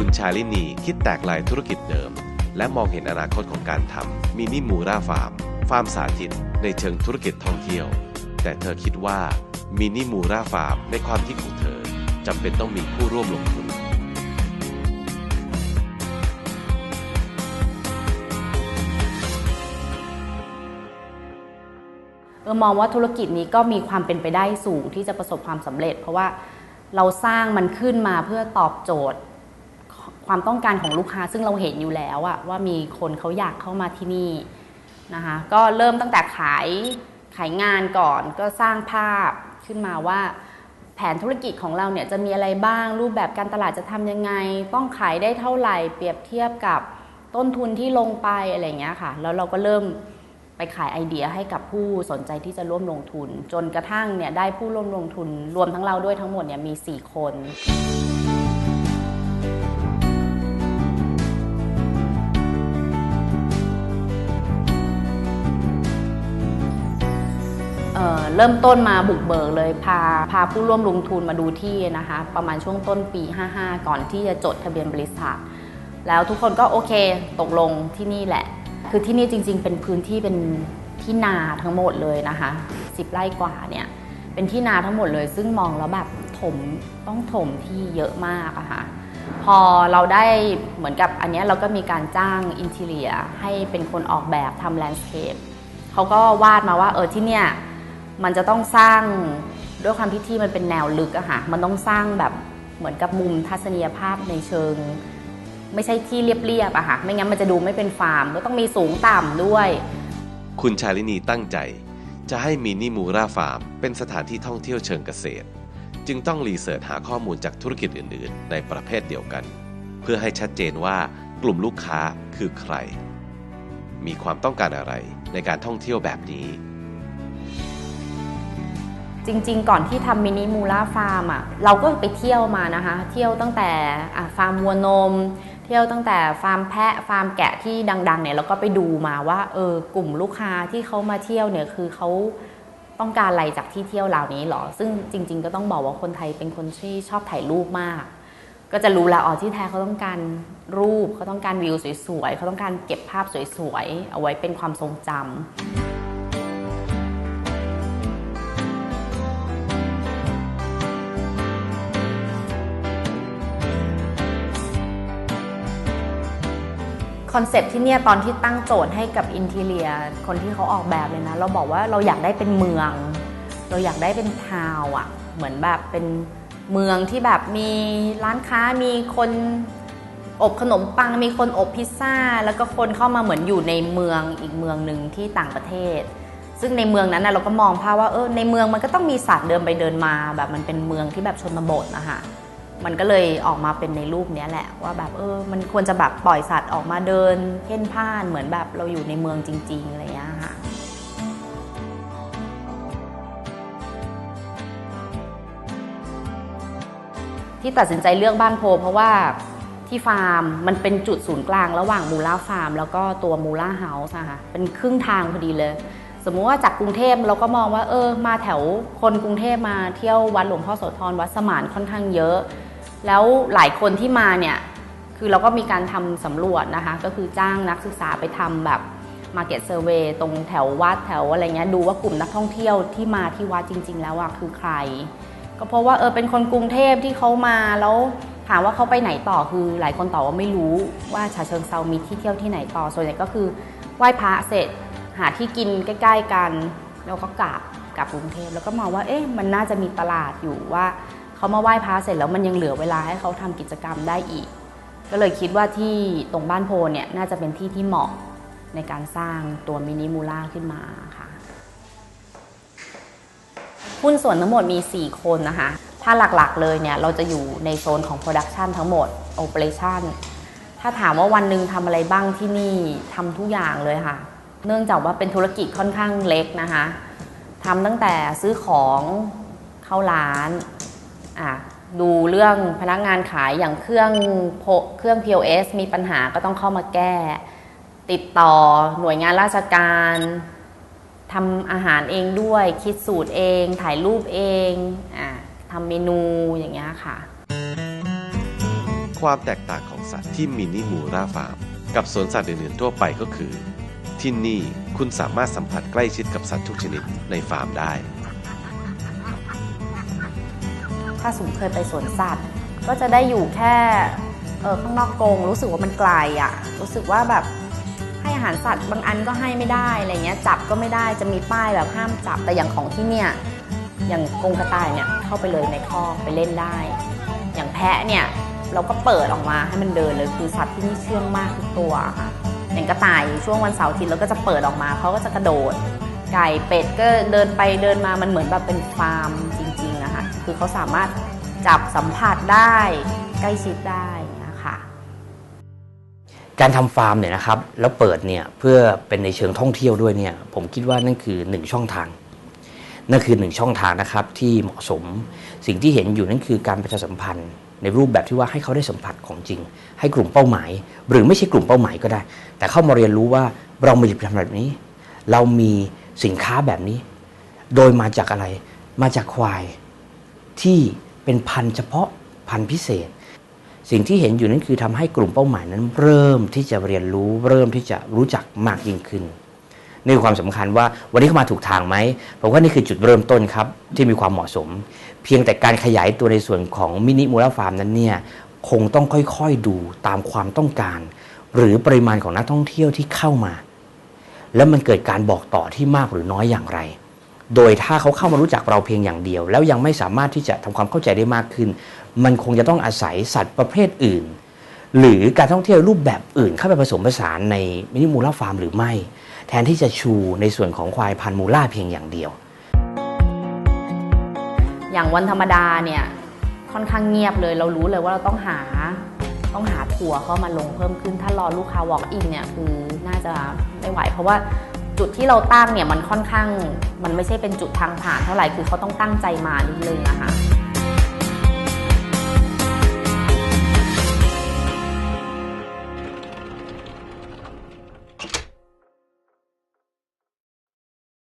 คุณชาลินีคิดแตกลายธุรกิจเดิม และมองเห็นอนาคตของการทำมินิมูราฟาร์ม ฟาร์มสาธิต ในเชิงธุรกิจท่องเที่ยว แต่เธอคิดว่ามินิมูราฟาร์มในความคิดของเธอจำเป็นต้องมีผู้ร่วมลงทุนเออมองว่าธุรกิจนี้ก็มีความเป็นไปได้สูงที่จะประสบความสำเร็จ เพราะว่าเราสร้างมันขึ้นมาเพื่อตอบโจทย์ ความต้องการของลูกค้าซึ่งเราเห็นอยู่แล้วอะว่ามีคนเขาอยากเข้ามาที่นี่นะคะก็เริ่มตั้งแต่ขายขายงานก่อนก็สร้างภาพขึ้นมาว่า แผนธุรกิจของเราเนี่ยจะมีอะไรบ้าง รูปแบบการตลาดจะทำยังไง ต้องขายได้เท่าไหร่ เปรียบเทียบกับต้นทุนที่ลงไปอะไรเงี้ยค่ะแล้วเราก็เริ่มไปขายไอเดียให้กับผู้สนใจที่จะร่วมลงทุน จนกระทั่งเนี่ยได้ผู้ร่วมลงทุน รวมทั้งเราด้วยทั้งหมดเนี่ยมี 4 คน เเริ่มต้นมาบุกเบิกเลยพาพาผู้ร่วมลงทุนมาดูที่นะคะ ประมาณช่วงต้นปี 55 ก่อนที่จะจดทะเบียนบริษัท แล้วทุกคนก็โอเคตกลงที่นี่แหละ คือที่นี่จริง ๆ เป็นพื้นที่เป็นที่นาทั้งหมดเลยนะคะ10ไร่กว่าเนี่ยเป็นที่นาทั้งหมดเลย ซึ่งมองแล้วแบบถมต้องถมที่เยอะมากอะค่ะพอเราได้เหมือนกับอันนี้เราก็มีการจ้างอินเทเรียให้เป็นคนออกแบบทำแลนด์สเคปเขาก็วาดมาว่าเออที่เนี่ย มันจะต้องสร้างด้วยความที่ที่มันเป็นแนวลึกอะค่ะมันต้องสร้างแบบเหมือนกับมุมทัศนียภาพในเชิง ไม่ใช่ที่เรียบๆอะค่ะไม่งั้นมันจะดูไม่เป็นฟาร์มก็ต้องมีสูงต่ำด้วย คุณชาลินีตั้งใจ จะให้มินิมูราฟาร์ม เป็นสถานที่ท่องเที่ยวเชิงเกษตร จึงต้องรีเสิร์ชหาข้อมูลจากธุรกิจอื่น ๆ ในประเภทเดียวกัน เพื่อให้ชัดเจนว่ากลุ่มลูกค้าคือใคร มีความต้องการอะไรในการท่องเที่ยวแบบนี้ จริง ๆ ก่อนที่ทำมินิมูล่าฟาร์มอะเราก็ไปเที่ยวมานะคะ เที่ยวตั้งแต่ฟาร์มวัวนม เที่ยวตั้งแต่ฟาร์มแพะฟาร์มแกะที่ดังๆเนี่ยเราก็ไปดูมาว่าเออกลุ่มลูกค้าที่เขามาเที่ยวเนี่ยคือเขาต้องการอะไรจากที่เที่ยวเหล่านี้หรอ ซึ่งจริง ๆ ก็ต้องบอกว่าคนไทยเป็นคนที่ชอบถ่ายรูปมาก ก็จะรู้แล้วอ๋อที่แท้เขาต้องการรูปเขาต้องการวิวสวยๆเขาต้องการเก็บภาพสวยๆเอาไว้เป็นความทรงจำ อนเซปที่เนี่ยตอนที่ตั้งโจทย์ให้กับอินทีเลียคนที่เขาออกแบบเลยนะ เราบอกว่าเราอยากได้เป็นเมือง เราอยากได้เป็นทาวน์อะเหมือนแบบเป็นเมืองที่แบบมีร้านค้ามีคนอบขนมปังมีคนอบพิซซ่า แล้วก็คนเข้ามาเหมือนอยู่ในเมืองอีกเมืองหนึ่งที่ต่างประเทศ ซึ่งในเมืองนั้นนะเราก็มองภาพว่าเออในเมืองมันก็ต้องมีสัตว์เดินไปเดินมาแบบมันเป็นเมืองที่แบบชนบทนะคะ มันก็เลยออกมาเป็นในรูปนี้แหละว่าแบบเออมันควรจะแบบปล่อยสัตว์ออกมาเดินเพ่นพ่านเหมือนแบบเราอยู่ในเมืองจริงๆอะไรอย่างเงี้ยค่ะที่ตัดสินใจเลือกบ้านโพ เพราะว่าที่ฟาร์มมันเป็นจุดศูนย์กลางระหว่างมูล่าฟาร์ม แล้วก็ตัวมูล่าเฮาส์อะค่ะเป็นครึ่งทางพอดีเลย สมมุติว่าจากกรุงเทพเราก็มองว่าเออมาแถวคนกรุงเทพมาเที่ยววัดหลวงพ่อโสธรวัดสมานค่อนข้างเยอะ แล้วหลายคนที่มาเนี่ยคือเราก็มีการทำสำรวจนะคะ ก็คือจ้างนักศึกษาไปทำแบบ Market Survey ตรงแถววัดแถวอะไรเงี้ยดูว่ากลุ่มนักท่องเที่ยวที่มาที่วัดจริง ๆ แล้วอะคือใคร ก็เพราะว่าเออเป็นคนกรุงเทพที่เขามาแล้วถามว่าเขาไปไหนต่อคือหลายคนตอบว่าไม่รู้ว่าฉะเชิงเซามีที่เที่ยวที่ไหนต่อส่วนใหญ่ก็คือไหว้พระเสร็จหาที่กินใกล้ ๆ กัน แล้วก็กลับกลับกรุงเทพแล้วก็มองว่าเอ๊ะมันน่าจะมีตลาดอยู่ว่า เขามาไหว้พระเสร็จแล้วมันยังเหลือเวลาให้เขาทำกิจกรรมได้อีก ก็เลยคิดว่าที่ตรงบ้านโพเนี่ยน่าจะเป็นที่ที่เหมาะในการสร้างตัวมินิมูล่าขึ้นมาค่ะหุ้นส่วนทั้งหมดมี 4 คนนะคะ ถ้าหลักๆเลยเนี่ยเราจะอยู่ในโซนของ Production ทั้งหมด Operation ถ้าถามว่าวันหนึ่งทำอะไรบ้างที่นี่ทำทุกอย่างเลยค่ะ เนื่องจากว่าเป็นธุรกิจค่อนข้างเล็กนะคะทำตั้งแต่ซื้อของเข้าร้าน ดูเรื่องพนักงานขายอย่างเครื่องเครื่อง POS มีปัญหาก็ต้องเข้ามาแก้ ติดต่อหน่วยงานราชการทำอาหารเองด้วย คิดสูตรเอง ถ่ายรูปเองอทำเมนูอย่างเงี้ยค่ะ ความแตกต่างของสัตว์ที่มินิมูราฟาร์มกับสวนสัตว์อื่นๆทั่วไปก็คือ ที่นี่คุณสามารถสัมผัสใกล้ชิดกับสัตว์ทุกชนิดในฟาร์มได้ ถ้าสมมติเคยไปสวนสัตว์ ก็จะได้อยู่แค่เออข้างนอกกรงรู้สึกว่ามันไกลอะ่ะรู้สึกว่าแบบให้อาหารสัตว์บางอันก็ให้ไม่ได้อะไรเงี้ยจับก็ไม่ได้จะมีป้ายแบบห้ามจับแต่อย่างของที่เนี่ยอย่างกรงกระต่ายเนี่ยเข้าไปเลยในคอกไปเล่นได้ อย่างแพะเนี่ยเราก็เปิดออกมาให้มันเดินเลยคือสัตว์ที่นี่เชื่องมากทุกตัวค่ะอย่างกระต่ายช่วงวันเสาร์อาทิตย์เราก็จะเปิดออกมาเขาก็จะกระโดด ไก่เป็ดก็เดินไปเดินมามันเหมือนแบบเป็นฟาร์มจริ คือเขาสามารถจับสัมผัสได้ใกล้ชิดได้นะคะการทำฟาร์มเนี่ยนะครับแล้วเปิดเนี่ยเพื่อเป็นในเชิงท่องเที่ยวด้วยเนี่ยผมคิดว่านั่นคือหนึ่งช่องทางนั่นคือหนึ่งช่องทางนะครับที่เหมาะสม สิ่งที่เห็นอยู่นั่นคือการประชาสัมพันธ์ ในรูปแบบที่ว่าให้เขาได้สัมผัสของจริง ให้กลุ่มเป้าหมาย หรือไม่ใช่กลุ่มเป้าหมายก็ได้ แต่เข้ามาเรียนรู้ว่าเรามีผลิตภัณฑ์แบบนี้ เรามีสินค้าแบบนี้ โดยมาจากอะไร มาจากควาย ที่เป็นพันธุ์เฉพาะพันธุ์พิเศษ สิ่งที่เห็นอยู่นั่นคือทำให้กลุ่มเป้าหมายนั้น เริ่มที่จะเรียนรู้ เริ่มที่จะรู้จักมากยิ่งขึ้นนี่คือความสำคัญว่าวันนี้เขามาถูกทางไหมผมว่านี่คือจุดเริ่มต้นครับที่มีความเหมาะสม เพียงแต่การขยายตัวในส่วนของมินิมูลฟาร์มนั้นเนี่ยคงต้องค่อยๆดูตามความต้องการ หรือปริมาณของนักท่องเที่ยวที่เข้ามา แล้วมันเกิดการบอกต่อที่มากหรือน้อยอย่างไร โดยถ้าเขาเข้ามารู้จักเราเพียงอย่างเดียว แล้วยังไม่สามารถที่จะทำความเข้าใจได้มากขึ้น มันคงจะต้องอาศัยสัตว์ประเภทอื่น หรือการท่องเที่ยวรูปแบบอื่นเข้าไปผสมผสานในมินิมูล่าฟาร์มหรือไม่ แทนที่จะชูในส่วนของควายพันมูล่าเพียงอย่างเดียว อย่างวันธรรมดาเนี่ยค่อนข้างเงียบเลย เรารู้เลยว่าเราต้องหาต้องหาทัวเข้ามาลงเพิ่มขึ้นถ้ารอลูกค้า walk in เนี่ยคือน่าจะไม่ไหวเพราะว่า จุดที่เราตั้งเนี่ยมันค่อนข้าง มันไม่ใช่เป็นจุดทางผ่านเท่าไหร่คือเขาต้องตั้งใจมานิดนึงอะค่ะ